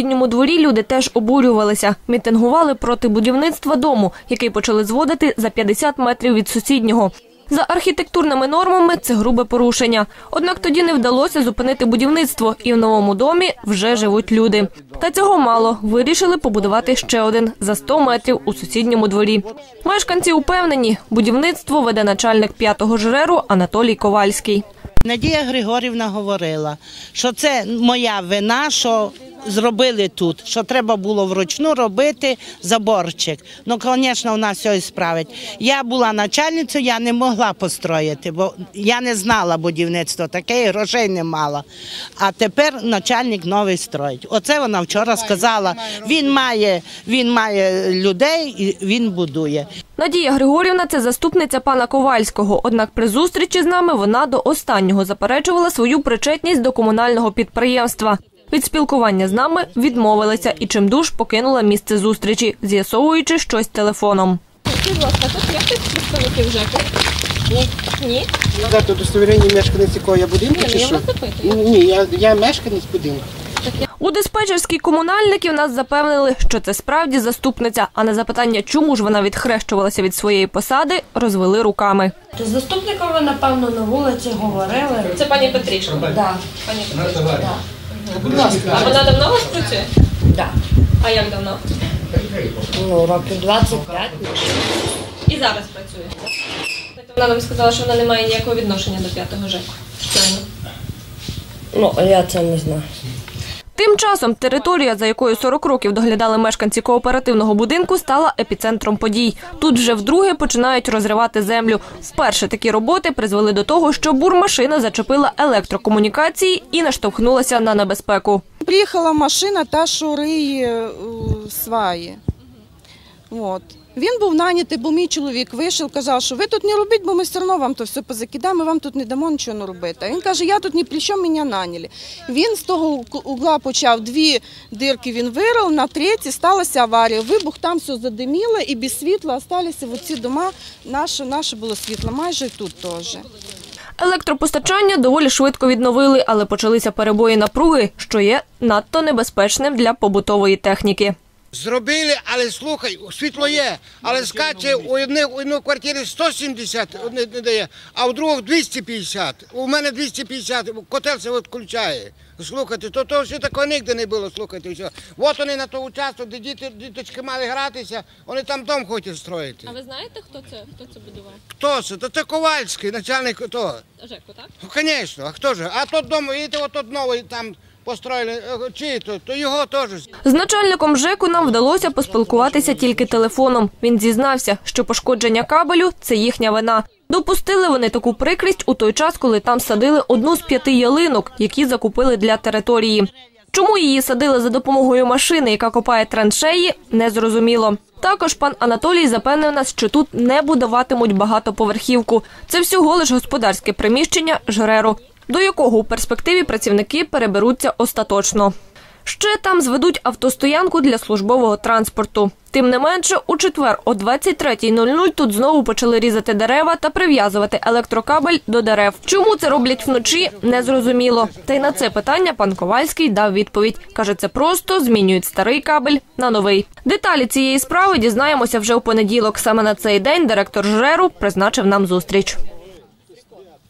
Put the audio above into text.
сусідньому дворі люди теж обурювалися. Мітингували проти будівництва дому, який почали зводити за 50 метрів від сусіднього. За архітектурними нормами це грубе порушення. Однак тоді не вдалося зупинити будівництво, і в новому домі вже живуть люди. Та цього мало. Вирішили побудувати ще один за 100 метрів у сусідньому дворі. Мешканці упевнені, будівництво веде начальник п'ятого жреру Анатолій Ковальський. Надія Григорівна говорила, що це моя вина, що зробили тут, що треба було вручну робити заборчик. Ну, звісно, вона все справить. Я була начальницею, я не могла построїти, бо я не знала будівництво таке, і грошей не мала. А тепер начальник новий строїть. Оце вона вчора сказала. Він має, він має людей і він будує. Надія Григорівна це заступниця пана Ковальського. Однак при зустрічі з нами вона до останнього заперечувала свою причетність до комунального підприємства. Від спілкування з нами відмовилася і чимдуж покинула місце зустрічі, з'ясовуючи щось телефоном. Ні, Дати удостовірення мешканець якого я будинку чи що? Ні, я, я мешканець будинку. У диспетчерській комунальників нас запевнили, що це справді заступниця. А на запитання, чому ж вона відхрещувалася від своєї посади, розвели руками. То з заступником ви, напевно, на вулиці говорили. Це пані Петрішко. Да. Будь ласка. А вона давно у вас працює? Так. А як давно? Ну, років 25. І зараз працює. Вона нам сказала, що вона не має ніякого відношення до п'ятого ЖЕКу. Ну, я це не знаю. Тим часом територія, за якою 40 років доглядали мешканці кооперативного будинку, стала епіцентром подій. Тут вже вдруге починають розривати землю. Вперше такі роботи призвели до того, що бурмашина зачепила електрокомунікації і наштовхнулася на небезпеку. Приїхала машина та риє е, сваї. Він був нанятий, бо мій чоловік вийшов, казав, що ви тут не робіть, бо ми все одно вам то все позакидаємо, вам тут не дамо нічого не робити. Він каже, я тут ні при чому мене наняли. Він з того уг- угла почав дві дирки він вирив, на третій сталася аварія. Вибух там все задиміло і без світла залишилися оці дома. Наше, наше було світло, майже і тут теж. Електропостачання доволі швидко відновили, але почалися перебої напруги, що є надто небезпечним для побутової техніки. Зробили, але слухай, світло є, але скаче у одних у одній квартирі 170 не, не дає, а у других 250. У мене 250, котел це відключає. Слухайте, то, то ще такого ніде не було, слухайте. Все. От вони на той участок, де діти, діточки мали гратися, вони там дом хочуть строїти. А ви знаєте, хто це хто це будував? Хто це? То це Ковальський, начальник того. ЖЕКу, так? Ну, звісно, а хто ж? А тот дом, видите, от тот новий там построїли, е, чий то, то його теж. З начальником ЖЕКу нам вдалося поспілкуватися тільки телефоном. Він зізнався, що пошкодження кабелю це їхня вина. Допустили вони таку прикрість у той час, коли там садили одну з п'яти ялинок, які закупили для території. Чому її садили за допомогою машини, яка копає траншеї, незрозуміло. Також пан Анатолій запевнив нас, що тут не будуватимуть багатоповерхівку. Це всього лиш господарське приміщення жреру, до якого у перспективі працівники переберуться остаточно. Ще там зведуть автостоянку для службового транспорту. Тим не менше, у четвер о 23.00 тут знову почали різати дерева та прив'язувати електрокабель до дерев. Чому це роблять вночі, незрозуміло. Та й на це питання пан Ковальський дав відповідь. Каже, це просто змінюють старий кабель на новий. Деталі цієї справи дізнаємося вже у понеділок. Саме на цей день директор ЖРЕРу призначив нам зустріч.